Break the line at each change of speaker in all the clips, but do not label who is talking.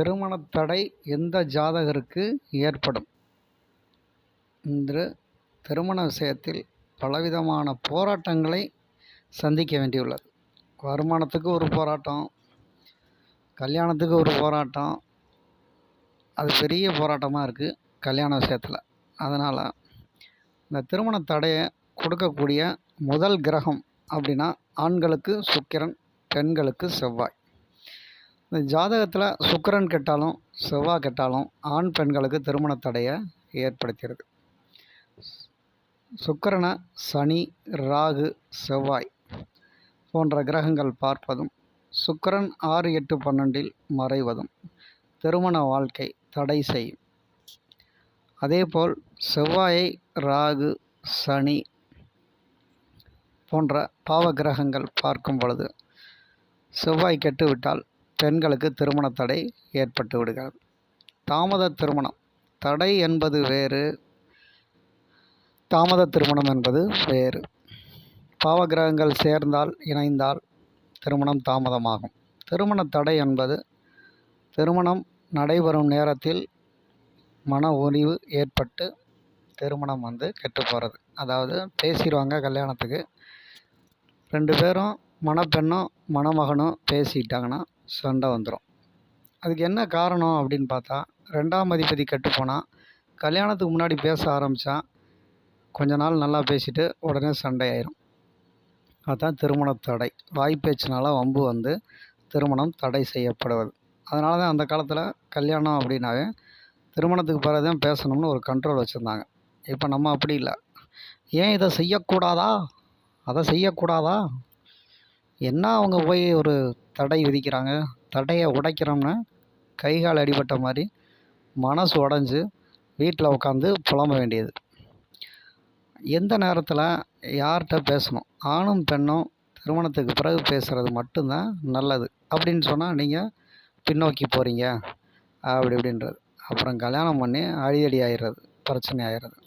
திருமணத் தடை எந்த ஜாதகருக்கு ஏற்படும்? இன்று திருமண விஷயத்தில் பலவிதமான போராட்டங்களை சந்திக்க வேண்டியுள்ளது. வருமானத்துக்கு ஒரு போராட்டம் கல்யாணத்துக்கு ஒரு போராட்டம். அது பெரிய போராட்டமாக இருக்குது கல்யாண விஷயத்தில். அதனால் இந்த திருமண தடையை கொடுக்கக்கூடிய முதல் கிரகம் அப்படின்னா ஆண்களுக்கு சுக்கிரன் பெண்களுக்கு செவ்வாய். இந்த ஜாதகத்தில் சுக்கிரன் கெட்டாலும் செவ்வாய் கெட்டாலும் ஆண் பெண்களுக்கு திருமண தடையை ஏற்படுத்திடுது சுக்கிரனை சனி ராகு செவ்வாய் போன்ற கிரகங்கள் பார்ப்பதும் சுக்கிரன் ஆறு எட்டு பன்னெண்டில் மறைவதும் திருமண வாழ்க்கை தடை செய்யும். அதேபோல் செவ்வாயை ராகு சனி போன்ற பாவ கிரகங்கள் பார்க்கும் பொழுது செவ்வாய் கெட்டுவிட்டால் பெண்களுக்கு திருமண தடை ஏற்பட்டு விடுகிறது. தாமத திருமணம். தடை என்பது வேறு. தாமத திருமணம் என்பது வேறு. பாவகிரகங்கள் சேர்ந்தால் இணைந்தால் திருமணம் தாமதமாகும். திருமண தடை என்பது திருமணம் நடைபெறும் நேரத்தில் மன உரிவு ஏற்பட்டு திருமணம் வந்து கெட்டு போகிறது அதாவது பேசிடுவாங்க கல்யாணத்துக்கு. ரெண்டு பேரும் மணப்பெண்ணும் மணமகனும் பேசிட்டாங்கன்னா சண்டை வந்துடும் அதுக்கு என்ன காரணம் அப்படின்னு பார்த்தா ரெண்டாம் அதிபதி கெட்டு கல்யாணத்துக்கு முன்னாடி பேச ஆரம்பித்தான் கொஞ்ச நாள் நல்லா பேசிட்டு உடனே சண்டை ஆயிரும். அதுதான் திருமண தடை. வாய்ப்பேச்சினால வம்பு வந்து திருமணம் தடை செய்யப்படுவது. அதனால தான் அந்த காலத்தில் கல்யாணம் அப்படின்னாவே திருமணத்துக்கு பிறகு தான் பேசணும்னு ஒரு கண்ட்ரோல் வச்சுருந்தாங்க. இப்போ நம்ம அப்படி இல்லை. ஏன் இதை செய்யக்கூடாதா? அதை செய்யக்கூடாதா? என்ன அவங்க போய் ஒரு தடை விதிக்கிறாங்க? தடையை உடைக்கிறோம்னா கை கால் அடிபட்ட மாதிரி மனசு உடஞ்சி வீட்டில் உட்காந்து புலம்ப வேண்டியது. எந்த நேரத்தில் யார்கிட்ட பேசணும்? ஆணும் பெண்ணும் திருமணத்துக்கு பிறகு பேசுகிறது மட்டும்தான் நல்லது. அப்படின்னு சொன்னால் நீங்கள் பின்னோக்கி போகிறீங்க அப்படி இப்படின்றது. அப்புறம் கல்யாணம் பண்ணி அடிதடி ஆயிடுறது பிரச்சனை ஆயிடுறது.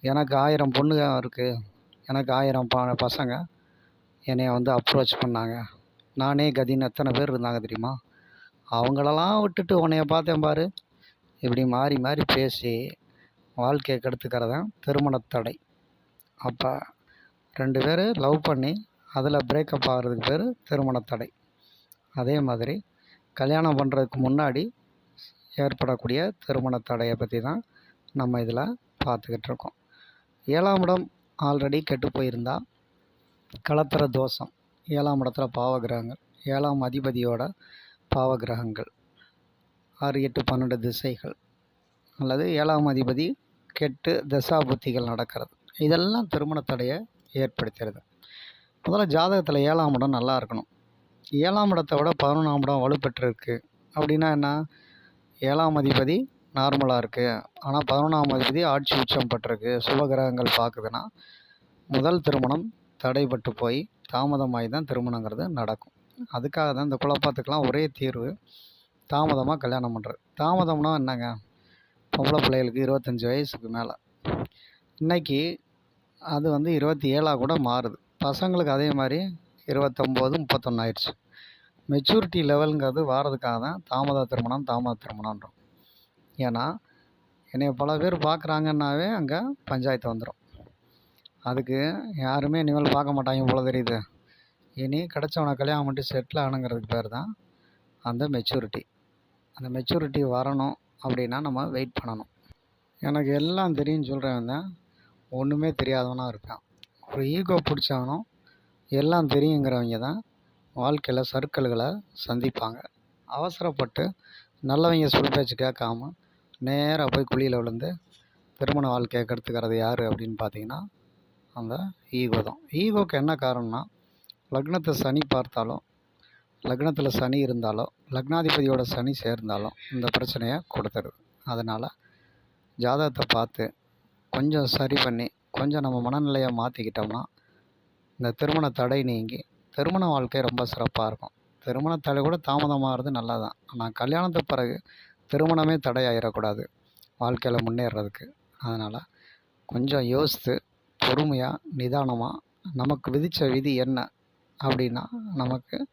எனக்கு ஆயிரம் பொண்ணுங்க இருக்குது எனக்கு ஆயிரம் ப பசங்க. என்னைய வந்து அப்ரோச் பண்ணாங்க. நானே கதின்னு எத்தனை பேர் இருந்தாங்க தெரியுமா? அவங்களெல்லாம் விட்டுட்டு உன்னைய பார்த்தேன் பாரு. இப்படி மாறி மாறி பேசி வாழ்க்கையை கெடுத்துக்கிறதான் தான் அப்போ ரெண்டு பேர் லவ் பண்ணி அதில் பிரேக்கப் ஆகிறதுக்கு பேர் திருமணத்தடை அதே மாதிரி கல்யாணம் பண்ணுறதுக்கு முன்னாடி ஏற்படக்கூடிய திருமணத்தடையை பற்றி தான் நம்ம இதில் பார்த்துக்கிட்டு இருக்கோம். ஏழாம் இடம் ஆல்ரெடி கெட்டு போயிருந்தால் கலத்திர தோஷம். ஏழாம் இடத்துல பாவகிரகங்கள். ஏழாம் அதிபதியோட பாவகிரகங்கள். ஆறு எட்டு பன்னெண்டு திசைகள். அல்லது ஏழாம் அதிபதி கெட்டு தசாபுத்திகள் நடக்கிறது. இதெல்லாம் திருமண தடையை ஏற்படுத்துறது முதல்ல ஜாதகத்தில் ஏழாம் இடம் நல்லா இருக்கணும். ஏழாம் இடத்தை விட பதினொன்றாம் இடம் வலுப்பெற்றிருக்கு. அப்படின்னா என்ன? ஏழாம் அதிபதி நார்மலாக இருக்குது ஆனால் பதினொன்றாம் அதிபதி ஆட்சி உச்சம் பெற்றிருக்கு. சுபகிரகங்கள் பார்க்குதுன்னா முதல் திருமணம் தடைப்பட்டு போய் தாமதமாகி தான் திருமணங்கிறது நடக்கும். அதுக்காக தான் இந்த குழப்பத்துக்கெலாம் ஒரே தீர்வு தாமதமாக கல்யாணம் பண்ணுறது தாமதம்னா என்னங்க? பொம்பளை பிள்ளைகளுக்கு இருபத்தஞ்சி வயசுக்கு மேலே. இன்றைக்கி அது வந்து இருபத்தி ஏழாக கூட மாறுது. பசங்களுக்கு அதே மாதிரி இருபத்தொம்போது முப்பத்தொன்று ஆயிடுச்சு. மெச்சூரிட்டி லெவலுங்கிறது வாரதுக்காக தான் தாமத திருமணம் தாமத திருமணன்றோம் ஏன்னா என்னைய பல பேர் பார்க்குறாங்கன்னாவே அங்கே பஞ்சாயத்து வந்துடும் அதுக்கு யாருமே இனிமேல் பார்க்க மாட்டாங்க போல தெரியுது. இனி கிடச்சவனை கல்யாணம் பண்ணிட்டு செட்டில் ஆகணுங்கிறதுக்கு பேர் தான் அந்த மெச்சூரிட்டி அந்த மெச்சூரிட்டி வரணும் அப்படின்னா நம்ம வெயிட் பண்ணணும். எனக்கு எல்லாம் தெரியும்னு சொல்கிறவன் தான். ஒன்றுமே தெரியாதவனாக இருக்கான். ஒரு ஈகோ பிடிச்சவனும் எல்லாம் தெரியுங்கிறவங்க தான் வாழ்க்கையில் சர்க்கிள்களை சந்திப்பாங்க. அவசரப்பட்டு நல்லவங்க சொல் பேச்சு கேட்காம நேராக போய் குழியில் விழுந்து திருமண வாழ்க்கையை கெடுத்துக்கிறது யார் அப்படின்னு பார்த்தீங்கன்னா அந்த ஈகோ தான். ஈகோக்கு என்ன காரணம்னா லக்னத்தை சனி பார்த்தாலும் லக்னத்தில் சனி இருந்தாலோ லக்னாதிபதியோட சனி சேர்ந்தாலும் இந்த பிரச்சனையை கொடுத்துருது. அதனால் ஜாதகத்தை பார்த்து கொஞ்சம் சரி பண்ணி கொஞ்சம் நம்ம மனநிலையை மாற்றிக்கிட்டோம்னா இந்த திருமண தடை நீங்கி திருமண வாழ்க்கை ரொம்ப சிறப்பாக இருக்கும். திருமண தடை கூட தாமதமாகிறது நல்லது தான் ஆனால் கல்யாணத்துக்கு பிறகு திருமணமே தடையாகிடக்கூடாது வாழ்க்கையில் முன்னேறதுக்கு. அதனால் கொஞ்சம் யோசித்து பொறுமையாக நிதானமாக நமக்கு விதித்த விதி என்ன அப்படின்னா நமக்கு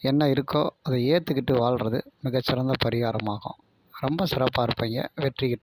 என்ன இருக்கோ அதை ஏற்றுக்கிட்டு வாழ்கிறது மிகச்சிறந்த பரிகாரமாகும். ரொம்ப சிறப்பாக இருப்பீங்க. வெற்றி கிட்டும்